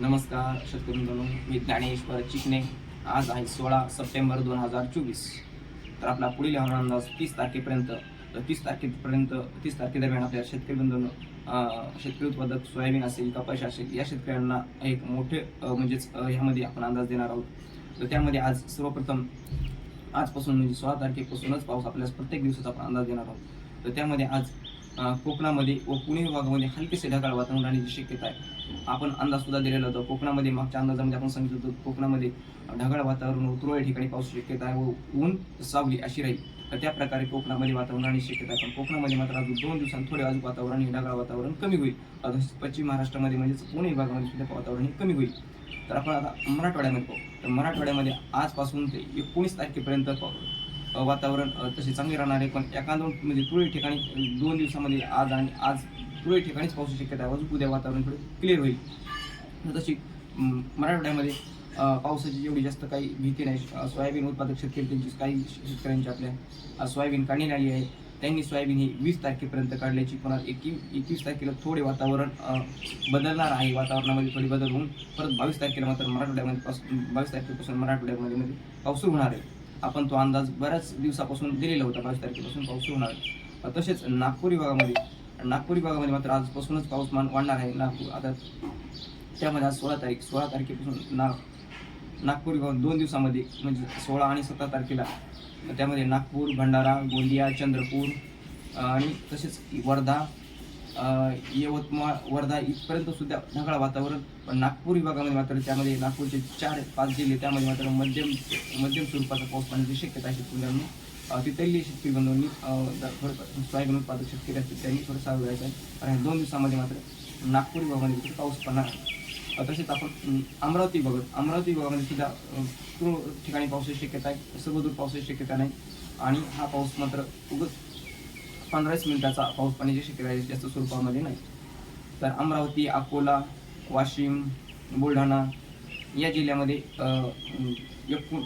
नमस्कार शेतकरी मित्रांनो मी ज्ञानेश्वर चिकणे आज आहे सोळा सप्टेंबर दोन हजार चोवीस. तर आपला पुढील हवामान अंदाज तीस तारखेपर्यंत तीस तारखेपर्यंत तीस तारखेदरम्यान आपल्या शेतकरी बंधूंनो शेतकरी उत्पादक सोयाबीन असेल कपाश असेल या शेतकऱ्यांना एक मोठे म्हणजेच ह्यामध्ये आपण अंदाज देणार आहोत. तर त्यामध्ये आज सर्वप्रथम आजपासून म्हणजे सोळा तारखेपासूनच पाऊस आपल्याला प्रत्येक दिवसाचा आपण अंदाज देणार आहोत. तर त्यामध्ये आज कोकणामध्ये व पुणे विभागामध्ये हलकेसे ढगाळ वातावरण राहण्याची शक्यता आहे. आपण अंदाज सुद्धा दिलेला होता कोकणामध्ये मागच्या अंदाजामध्ये आपण सांगितलं होतं कोकणामध्ये ढगाळ वातावरण व ठिकाणी पाऊस शक्यता आहे व ऊन सावली अशी राहील. तर त्या प्रकारे कोकणामध्ये वातावरण राहण्याची शक्यता आहे. पण कोकणामध्ये मात्र अजून दोन दिवसांत थोडे अजून वातावरण हे ढगाळ वातावरण कमी होईल. अजून पश्चिम महाराष्ट्रामध्ये म्हणजेच पुणे विभागामध्ये सुद्धा वातावरण हे कमी होईल. तर आपण आता मराठवाड्यामध्ये पाहू. तर मराठवाड्यामध्ये आजपासून ते एकोणीस तारखेपर्यंत पाहू. वातावरण तसे चांगले राहणार आहे पण एखादं म्हणजे तुरळक ठिकाणी दोन दिवसामध्ये आज आणि आज तुरळक ठिकाणीच पावसाची शक्यता आहे अजून उद्या वातावरण थोडं क्लिअर होईल. तशी मराठवाड्यामध्ये पावसाची एवढी जास्त काही भीती नाही सोयाबीन उत्पादक शेतकरी त्यांची काही शेतकऱ्यांची आपल्या सोयाबीन काढण्यात आली आहे. त्यांनी सोयाबीन ही वीस तारखेपर्यंत काढल्याची पुन्हा एकवी एकवीस तारखेला थोडे वातावरण बदलणार आहे. वातावरणामध्ये थोडी बदल होऊन परत बावीस तारखेला मात्र मराठवाड्यामध्ये पासून बावीस तारखेपासून मराठवाड्यामध्ये पाऊस सुरू होणार आहे. आपण तो अंदाज बऱ्याच दिवसापासून दिलेला होता. बावीस तारखेपासून पाऊस होणार. तसेच नागपूर विभागामध्ये नागपूर विभागामध्ये मात्र आजपासूनच पाऊसमान वाढणार आहे. नागपूर आता त्यामध्ये आज सोळा तारीख सोळा तारखेपासून नाग नागपूर विभाग दोन दिवसामध्ये म्हणजे सोळा आणि सतरा तारखेला त्यामध्ये नागपूर भंडारा गोंदिया चंद्रपूर आणि तसेच वर्धा यवतमाळ वर्धा इथपर्यंत सुद्धा ढगाळ वातावरण पण नागपूर विभागामध्ये मात्र त्यामध्ये नागपूरचे चार पाच जिल्हे त्यामध्ये मात्र मध्यम मध्यम स्वरूपाचा पाऊस पाण्याची शक्यता आहे शेतकऱ्यांनी. तिथली शेतकरी बंधूंनी थोडं सोयाबीन उत्पादक शेतकरी असतील त्यांनी थोडं सावध आहे. कारण दोन दिवसामध्ये मात्र नागपूर विभागामध्ये तिथे पाऊस पडणार आहे. तसेच आपण अमरावती बघत अमरावती विभागामध्ये सुद्धा पूर्ण ठिकाणी पावसाची शक्यता आहे. सर्वदूर पावसाची शक्यता नाही. आणि हा पाऊस मात्र उगत पंधराच मिनिटाचा पाऊस पाण्याची शक्यता आहे जास्त स्वरूपामध्ये नाही. तर अमरावती अकोला वाशिम बुलढाणा या जिल्ह्यामध्ये एकूण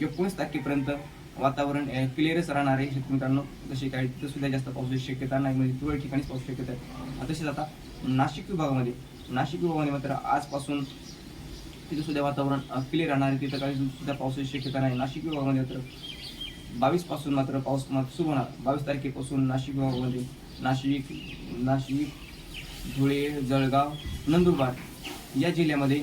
एकोणीस तारखेपर्यंत वातावरण क्लिअरच राहणार आहे. शेतकरी मित्रांनो जसे काही तिथं सुद्धा जास्त पावसाची शक्यता नाही म्हणजे तुरळक ठिकाणीच पाऊस शक्यता आहे. तसेच आता नाशिक विभागामध्ये नाशिक विभागामध्ये मात्र आजपासून तिथं सुद्धा वातावरण क्लिअर राहणार आहे. तिथं काही सुद्धा पावसाची शक्यता नाही. नाशिक विभागामध्ये मात्र बावीसपासून मात्र पाऊस सुरू होणार. बावीस तारखेपासून नाशिक विभागामध्ये नाशिक नाशिक धुळे जळगाव नंदुरबार या जिल्ह्यामध्ये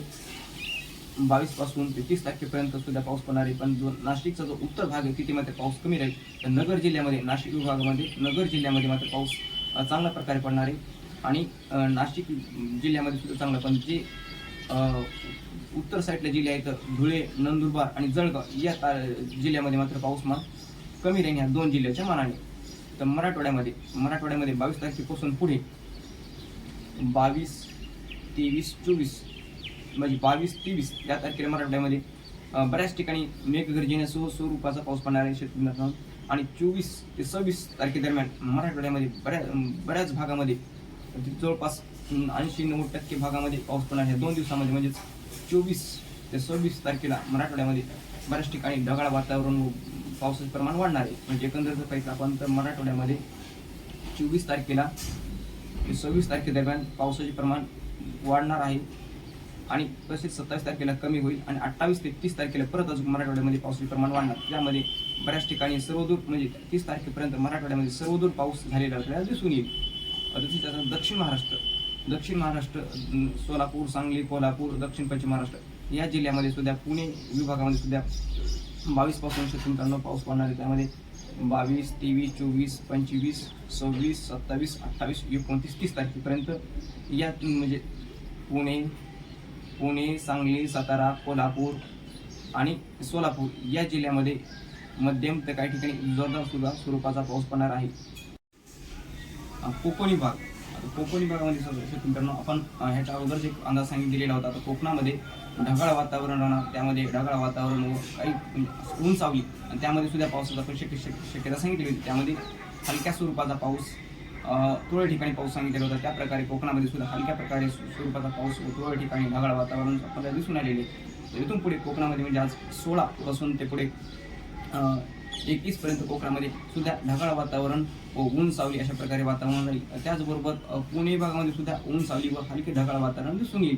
बावीसपासून ते तीस तारखेपर्यंत सुद्धा पाऊस पडणार आहे. पण जो नाशिकचा जो उत्तर भाग आहे तिथे मात्र पाऊस कमी राहील. तर नगर जिल्ह्यामध्ये नाशिक विभागामध्ये नगर जिल्ह्यामध्ये मात्र पाऊस चांगल्या प्रकारे पडणार आहे. आणि नाशिक जिल्ह्यामध्ये सुद्धा चांगला पण जे उत्तर साईडला जिल्हे आहेत धुळे नंदुरबार आणि जळगाव या ता- जिल्ह्यामध्ये मात्र पाऊसमान कमी राहील ह्या दोन जिल्ह्याच्या मानाने. तर मराठवाड्यामध्ये मराठवाड्यामध्ये बावीस तारखेपासून पुढे बावीस तेवीस चोवीस म्हणजे बावीस तेवीस या तारखेला मराठवाड्यामध्ये बऱ्याच ठिकाणी मेघगर्जनेसह स्वरूपाचा पाऊस पडणार आहे शेतकरी आणि चोवीस ते सव्वीस तारखेदरम्यान मराठवाड्यामध्ये बऱ्या बऱ्याच भागामध्ये जवळपास ऐंशी नव्वद टक्के भागामध्ये पाऊस पडणार आहे. दोन दिवसामध्ये म्हणजेच चोवीस ते सव्वीस तारखेला मराठवाड्यामध्ये बऱ्याच ठिकाणी ढगाळ वातावरण व पावसाचे प्रमाण वाढणार आहे. म्हणजे एकंदर जर पाहिजे आपण तर मराठवाड्यामध्ये चोवीस तारखेला ते सव्वीस तारखेदरम्यान पावसाचे प्रमाण वाढणार आहे आणि तसेच सत्तावीस तारखेला कमी होईल आणि अठ्ठावीस ते तीस तारखेला परत अजून मराठवाड्यामध्ये पावसाचे प्रमाण वाढणार. त्यामध्ये बऱ्याच ठिकाणी सर्वदूर म्हणजे तीस तारखेपर्यंत मराठवाड्यामध्ये सर्वदूर पाऊस झालेला आपल्याला दिसून येईल. तसेच आता दक्षिण महाराष्ट्र दक्षिण महाराष्ट्र सोलापूर सांगली कोल्हापूर दक्षिण पश्चिम महाराष्ट्र या जिल्ह्यामध्ये सुद्धा पुणे विभागामध्ये सुद्धा बावीसपासून शेतकरी पाऊस पडणार आहे. त्यामध्ये बावीस तेवीस चोवीस पंचवीस सव्वीस सत्तावीस अठ्ठावीस एकोणतीस तीस तारखेपर्यंत या म्हणजे पुणे पुणे सांगली सातारा कोल्हापूर आणि सोलापूर या जिल्ह्यामध्ये मध्यम तर काही ठिकाणी जोरदार सुद्धा स्वरूपाचा पाऊस पडणार आहे. कोकणी भाग कोकणी भागामध्ये सगळं मित्रांनो आपण ह्याच्या अगोदर जे अंदाज सांगितलं दिलेला होता. तर कोकणामध्ये ढगाळ वातावरण राहणार त्यामध्ये ढगाळ वातावरण व काही ऊन सावली. आणि त्यामध्ये सुद्धा पावसाचा पण शक्य शक्यता सांगितली होती. त्यामध्ये हलक्या स्वरूपाचा पाऊस तुरळ ठिकाणी पाऊस सांगितलेला होता. त्या प्रकारे कोकणामध्ये सुद्धा हलक्या प्रकारे स्वरूपाचा पाऊस व ठिकाणी ढगाळ वातावरण आपल्याला दिसून आलेले इथून पुढे कोकणामध्ये म्हणजे आज सोळा पासून ते पुढे एकवीस पर्यंत कोकणामध्ये सुद्धा ढगाळ वातावरण व ऊन सावली अशा प्रकारे वातावरण राहील. त्याचबरोबर पुणे भागामध्ये सुद्धा ऊन सावली व हलके ढगाळ वातावरण दिसून येईल.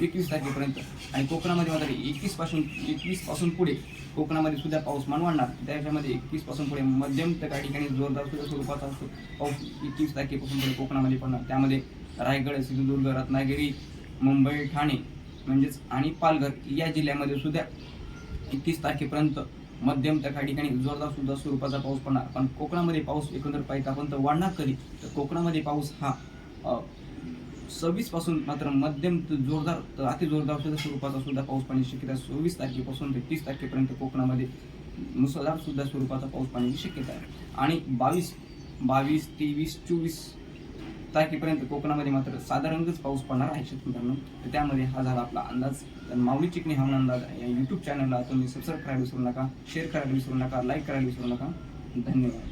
एकवीस तारखेपर्यंत. आणि कोकणामध्ये मात्र एकवीसपासून एकवीसपासून पुढे कोकणामध्ये सुद्धा पाऊसमान वाढणार त्याच्यामध्ये एकवीसपासून पुढे मध्यम तर काही ठिकाणी जोरदार सुद्धा स्वरूपाचा असतो. पाऊस एकवीस तारखेपासून पुढे कोकणामध्ये पडणार. त्यामध्ये रायगड सिंधुदुर्ग रत्नागिरी मुंबई ठाणे म्हणजेच आणि पालघर या जिल्ह्यामध्ये सुद्धा एकतीस तारखेपर्यंत मध्यम तर काही ठिकाणी जोरदार सुद्धा स्वरूपाचा पाऊस पडणार. पण कोकणामध्ये पाऊस एकंदर पाहिजे आपण तर वाढणार कधी? तर कोकणामध्ये पाऊस हा सव्वीसपासून मात्र मध्यम जोरदार अति जोरदार सुद्धा स्वरूपाचा सुद्धा पाऊस पाण्याची शक्यता सव्वीस तारखेपासून ते तीस तारखेपर्यंत कोकणामध्ये मुसळधार सुद्धा स्वरूपाचा पाऊस पाण्याची शक्यता आहे. आणि बावीस बावीस तेवीस चोवीस तारखेपर्यंत कोकणामध्ये मात्र साधारणच पाऊस पडणार आहे शेतकऱ्यांना. तर त्यामध्ये हा झाला आपला अंदाज. तर माऊली चिकणी हवामान अंदाज या यूट्यूब चॅनलला तुम्ही सबस्क्राईब करायला विसरू नका शेअर करायला विसरू नका लाईक करायला विसरू नका. धन्यवाद.